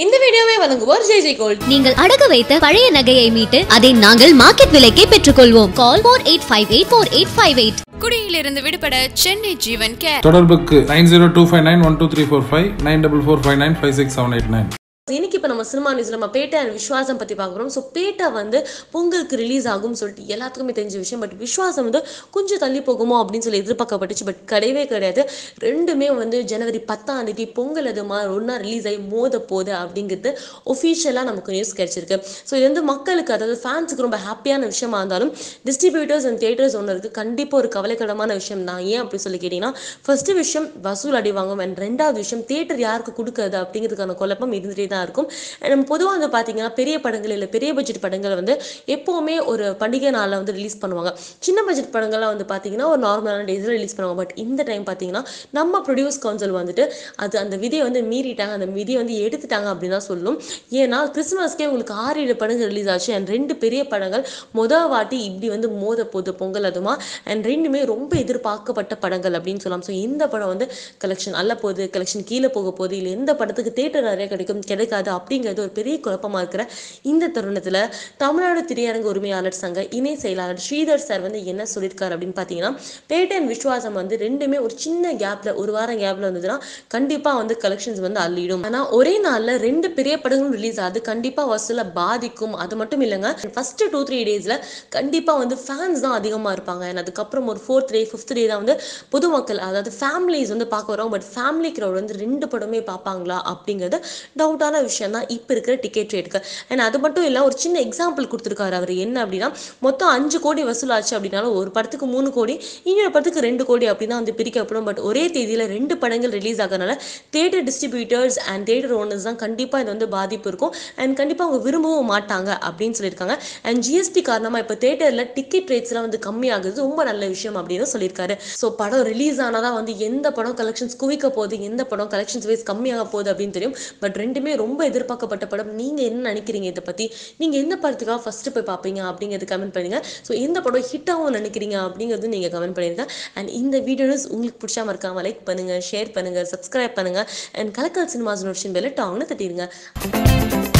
இந்த வீடியோவை வழங்குவோர் ஜெய் ஜெய் கோல்ட். நீங்கள் அடகு வைத்த பழைய நகையை மீட்டு அதை நாங்கள் மார்க்கெட் விலைக்கே பெற்றுக்கொள்வோம். Call four eight five eight four eight five eight குடியிலிருந்து விடுபட சென்னை ஜீவன் கேர். தொடர்புக்கு nine zero two five nine one two three four five nine double four five nine five six seven eight nine. இன்னைக்கு இப்போ நம்ம cinema news நம்ம பேட்டை and விஸ்வாசம் பத்தி பார்க்குறோம். So பேட்டை வந்து பொங்கலுக்கு ரிலீஸ் ஆகும்னு சொல்லிட்டு எல்லாத்துக்குமே தெரிஞ்ச விஷயம். பட் விஸ்வாசம் வந்து கொஞ்சம் தள்ளி போகுமோ அப்படின்னு சொல்லி எதிர்பார்க்கப்பட்டுச்சு. பட் கிடையவே கிடையாது. ரெண்டுமே வந்து ஜனவரி பத்தாம் தேதி பொங்கல் அது மாதிரி ஒன்றா ரிலீஸ் ஆகி மோத போகுது அப்படிங்கிறது ஒஃபிஷியலாக நமக்கு நியூஸ் கிடைச்சிருக்கு. ஸோ இது வந்து மக்களுக்கு அதாவது ஃபேன்ஸுக்கு ரொம்ப ஹாப்பியான விஷயமா இருந்தாலும் டிஸ்ட்ரிபியூட்டர்ஸ் அண்ட் தியேட்டர்ஸ் ஒன்று இருக்குது கண்டிப்பாக ஒரு கவலைக்கிடமான விஷயம் தான். ஏன் அப்படி சொல்லி கேட்டிங்கன்னா ஃபர்ஸ்ட் விஷயம் வசூல் அடி வாங்கும். அண்ட் ரெண்டாவது விஷயம் தியேட்டர் யாருக்கு கொடுக்குறது அப்படிங்கிறதுக்கான குழப்பம் இருந்துகிட்டே தான் இருக்கும். நம்ம பொதுவாக வந்து பார்த்தீங்கன்னா பெரிய படங்கள் இல்லை பெரிய பட்ஜெட் படங்கள் வந்து எப்போவுமே ஒரு பண்டிகை நாளில் வந்து ரிலீஸ் பண்ணுவாங்க. சின்ன பட்ஜெட் படங்கள்லாம் வந்து பார்த்தீங்கன்னா ஒரு நார்மலான டேஸில் ரிலீஸ் பண்ணுவாங்க. பட் இந்த டைம் பார்த்தீங்கன்னா நம்ம ப்ரொடியூஸ் கவுன்சில் வந்துட்டு அது அந்த விதியை வந்து மீறிட்டாங்க அந்த விதியை வந்து எடுத்துட்டாங்க அப்படின்னு தான் சொல்லணும் ஏன்னா கிறிஸ்மஸ்க்கே உங்களுக்கு ஆறு ஏழு படங்கள் ரிலீஸ் ஆச்சு. அண்ட் ரெண்டு பெரிய படங்கள் மொதல் வாட்டி இப்படி வந்து மோத போது பொங்கல் அதுமா. அண்ட் ரெண்டுமே ரொம்ப எதிர்பார்க்கப்பட்ட படங்கள் அப்படின்னு சொல்லலாம். ஸோ இந்த படம் வந்து கலெக்ஷன் அல்ல போகுது கலெக்ஷன் கீழே போக போகுது. இல்லை எந்த படத்துக்கு தேட்டர் நிறைய கிடைக்கும் கிடைக்காது அப்படிங்கிறது ஒரு பெரிய குழப்பமா இருக்கிற இந்த தருணத்தில் தமிழ்நாடு திரையரங்கு உரிமையாளர் சங்க இணை செயலாளர் ஸ்ரீதர் சார் வந்து என்ன சொல்லியிருக்காரு அப்படின்னு பார்த்தீங்கன்னா பேட்டை அண்ட் விஸ்வாசம் வந்து ரெண்டுமே ஒரு சின்ன கேப்ல ஒரு வாரம் கேப்ல வந்ததுன்னா கண்டிப்பாக வந்து கலெக்ஷன்ஸ் வந்து அள்ளிடும். ஆனால் ஒரே நாளில் ரெண்டு பெரிய படங்களும் ரிலீஸ் ஆகுது. கண்டிப்பாக வசூலை பாதிக்கும். அது மட்டும் இல்லைங்க ஃபர்ஸ்ட் டூ த்ரீ டேஸில் கண்டிப்பாக வந்து ஃபேன்ஸ் தான் அதிகமாக இருப்பாங்க. அதுக்கப்புறம் ஒரு ஃபோர்த் டே ஃபிஃப்த் டே தான் வந்து பொதுமக்கள் அதாவது ஃபேமிலிஸ் வந்து பார்க்க வரோம் பட் ஃபேமிலி க்ரௌட் வந்து ரெண்டு படமே பார்ப்பாங்களா அப்படிங்கிறது டவுட்டான விஷயம் தான் இப்போ இருக்கிற டிக்கெட் ரேட்டுக்கு அண்ட் அது மட்டும் இல்லை ஒரு சின்ன எக்ஸாம்பிள் கொடுத்துருக்காரு அவர். என்ன அப்படின்னா மொத்தம் அஞ்சு கோடி வசூலாச்சு அப்படின்னாலும் ஒரு படத்துக்கு மூணு கோடி இன்னொரு படத்துக்கு ரெண்டு கோடி அப்படின்னு தான் வந்து பிரிக்கப்படும் பட் ஒரே தேதியில் ரெண்டு படங்கள் release ஆகிறனால theatre distributors and theatre owners தான் கண்டிப்பாக இது வந்து பாதிப்பு இருக்கும். அண்ட் கண்டிப்பாக அவங்க விரும்பவும் மாட்டாங்க அப்படின்னு சொல்லியிருக்காங்க. அண்ட் ஜிஎஸ்டி காரணமாக இப்போ தேட்டரில் டிக்கெட் ரேட்ஸ்லாம் வந்து கம்மியாகுது ரொம்ப நல்ல விஷயம் அப்படின்னு சொல்லியிருக்காரு. ஸோ படம் ரிலீஸ் ஆனால் தான் வந்து எந்த படம் கலெக்ஷன்ஸ் குவிக்க போகுது எந்த படம் கலெக்ஷன்ஸ் வைஸ் கம்மியாக போகுது அப்படின்னு தெரியும். பட் ரெண்டுமே ரொம்ப எதிர்பார்க்கப்பட்ட படம். நீங்கள் என்ன நினைக்கிறீங்க இதை பற்றி நீங்கள் எந்த படத்துக்காக ஃபஸ்ட்டு போய் பார்ப்பீங்க அப்படிங்கிறது கமெண்ட் பண்ணுங்க. ஸோ எந்த படம் ஹிட் ஆகும் நினைக்கிறீங்க அப்படிங்கிறது நீங்கள் கமெண்ட் பண்ணிருங்க அண்ட் இந்த வீடியோஸ் உங்களுக்கு பிடிச்சா மறக்காம லைக் பண்ணுங்கள் ஷேர் பண்ணுங்கள் சப்ஸ்கிரைப் பண்ணுங்கள் அண்ட் கலக்கல் சினிமாஸ் நோட்ஸின் பெல்ல டாங்னு தட்டிடுங்க.